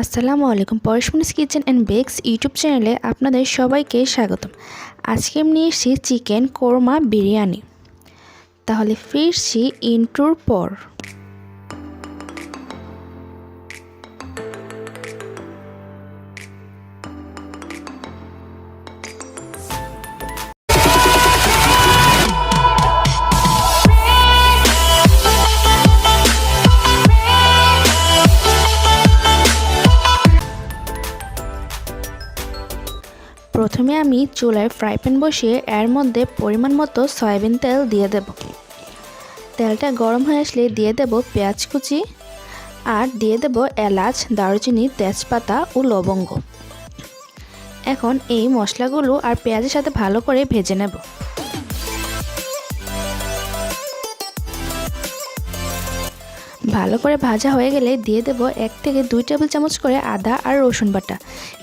আসসালামু আলাইকুম Parashmonis kitchen and bakes YouTube চ্যানেলে আপনাদের সবাইকে স্বাগতম। আজকে আমি নিয়ে এসেছি চিকেন কোরমা বিরিয়ানি। তাহলে ফিরছি ইন্টুর পর। প্রথমে আমি চুলায় ফ্রাই প্যান বসিয়ে এর মধ্যে পরিমাণ মতো সয়াবিন তেল দিয়ে দেব। তেলটা গরম হয়ে আসলে দিয়ে দেব পেঁয়াজ কুচি আর দিয়ে দেব এলাচ, দারুচিনি, তেজপাতা ও লবঙ্গ। এখন এই মশলাগুলো আর পেঁয়াজের সাথে ভালো করে ভেজে নেব। ভালো করে ভাজা হয়ে গেলে দিয়ে দেব এক থেকে দুই টেবিল চামচ করে আদা আর রসুন বাটা।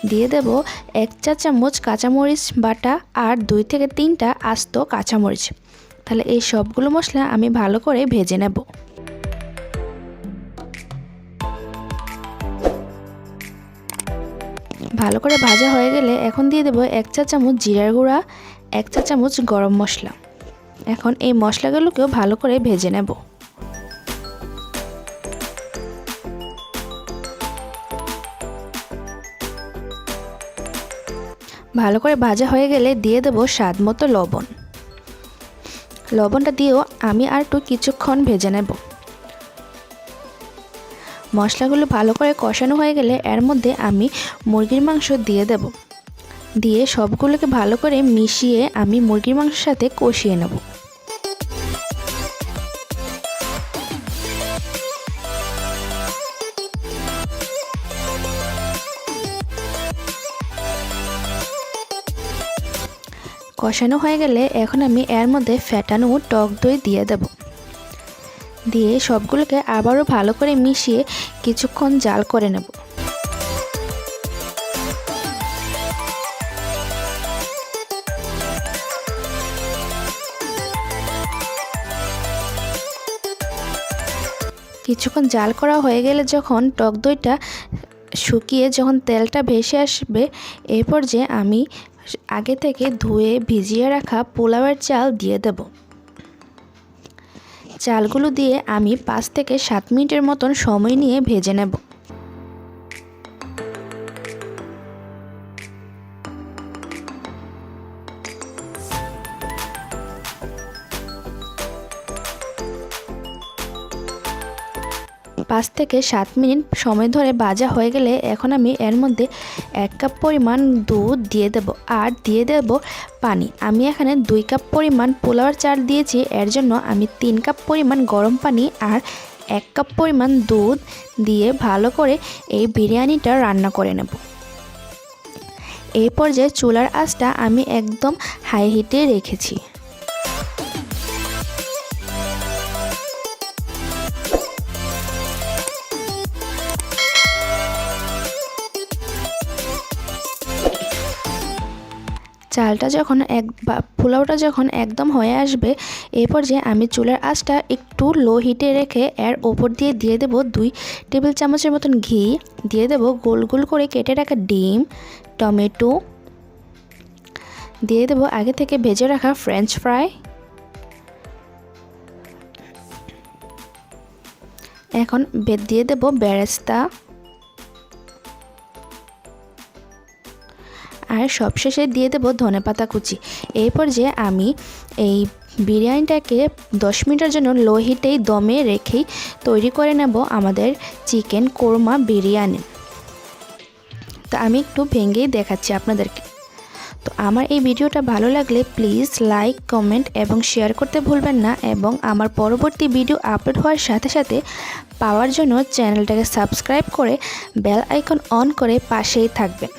দিয়ে দেব এক চা চামচ কাঁচামরিচ বাটা আর দুই থেকে তিনটা আস্ত কাঁচামরিচ। তাহলে এই সবগুলো মশলা আমি ভালো করে ভেজে নেব। ভালো করে ভাজা হয়ে গেলে এখন দিয়ে দেব এক চা চামচ জিরার গুঁড়া, এক চা চামচ গরম মশলা। এখন এই মশলাগুলোকেও ভালো করে ভেজে নেব। ভালো করে ভাজা হয়ে গেলে দিয়ে দেবো স্বাদ মতো লবণ। লবণটা দিয়েও আমি আর একটু কিছুক্ষণ ভেজে নেব। মশলাগুলো ভালো করে কষানো হয়ে গেলে এর মধ্যে আমি মুরগির মাংস দিয়ে দেব। দিয়ে সবগুলোকে ভালো করে মিশিয়ে আমি মুরগির মাংসের সাথে কষিয়ে নেব। কষানো হয়ে গেলে এখন আমি এর মধ্যে ফ্যাটানো টক দই দিয়ে দেব। দিয়ে সবগুলোকে আবারও ভালো করে মিশিয়ে কিছুক্ষণ জাল করে নেব। কিছুক্ষণ জাল করা হয়ে গেলে যখন টক দইটা শুকিয়ে যখন তেলটা ভেসে আসবে, এরপর যে আমি আগে থেকে ধুয়ে ভিজিয়ে রাখা পোলাওয়ের চাল দিয়ে দেব। চালগুলো দিয়ে আমি পাঁচ থেকে সাত মিনিটের মতন সময় নিয়ে ভেজে নেব। পাঁচ থেকে সাত মিনিট সময় ধরে ভাজা হয়ে গেলে এখন আমি এর মধ্যে এক কাপ পরিমাণ দুধ দিয়ে দেব আর দিয়ে দেব পানি। আমি এখানে দুই কাপ পরিমাণ পোলাওয়ার চাল দিয়েছি। এর জন্য আমি তিন কাপ পরিমাণ গরম পানি আর এক কাপ পরিমাণ দুধ দিয়ে ভালো করে এই বিরিয়ানিটা রান্না করে নেব। এই পর্যায়ে চুলার আঁচটা আমি একদম হাই হিটে রেখেছি। চালটা যখন এক বা পোলাওটা যখন একদম হয়ে আসবে এই পর্যায়ে আমি চুলার আঁচটা একটু লো হিটে রেখে এর ওপর দিয়ে দিয়ে দেব দুই টেবিল চামচের মতন ঘি। দিয়ে দেব গোল গোল করে কেটে রাখা ডিম, টমেটো। দিয়ে দেব আগে থেকে ভেজে রাখা ফ্রেঞ্চ ফ্রাই এখন দিয়ে দেব বেরেস্তা। আর সবশেষে দিয়ে দেবো ধনে পাতা কুচি। এই পর্যায়ে আমি এই বিরিয়ানিটাকে দশ মিনিটের জন্য লো হিটেই দমে রেখেই তৈরি করে নেব আমাদের চিকেন কোরমা বিরিয়ানি। তো আমি একটু ভেঙেই দেখাচ্ছি আপনাদেরকে। তো আমার এই ভিডিওটা ভালো লাগলে প্লিজ লাইক, কমেন্ট এবং শেয়ার করতে ভুলবেন না এবং আমার পরবর্তী ভিডিও আপলোড হওয়ার সাথে সাথে পাওয়ার জন্য চ্যানেলটাকে সাবস্ক্রাইব করে বেল আইকন অন করে পাশেই থাকবেন।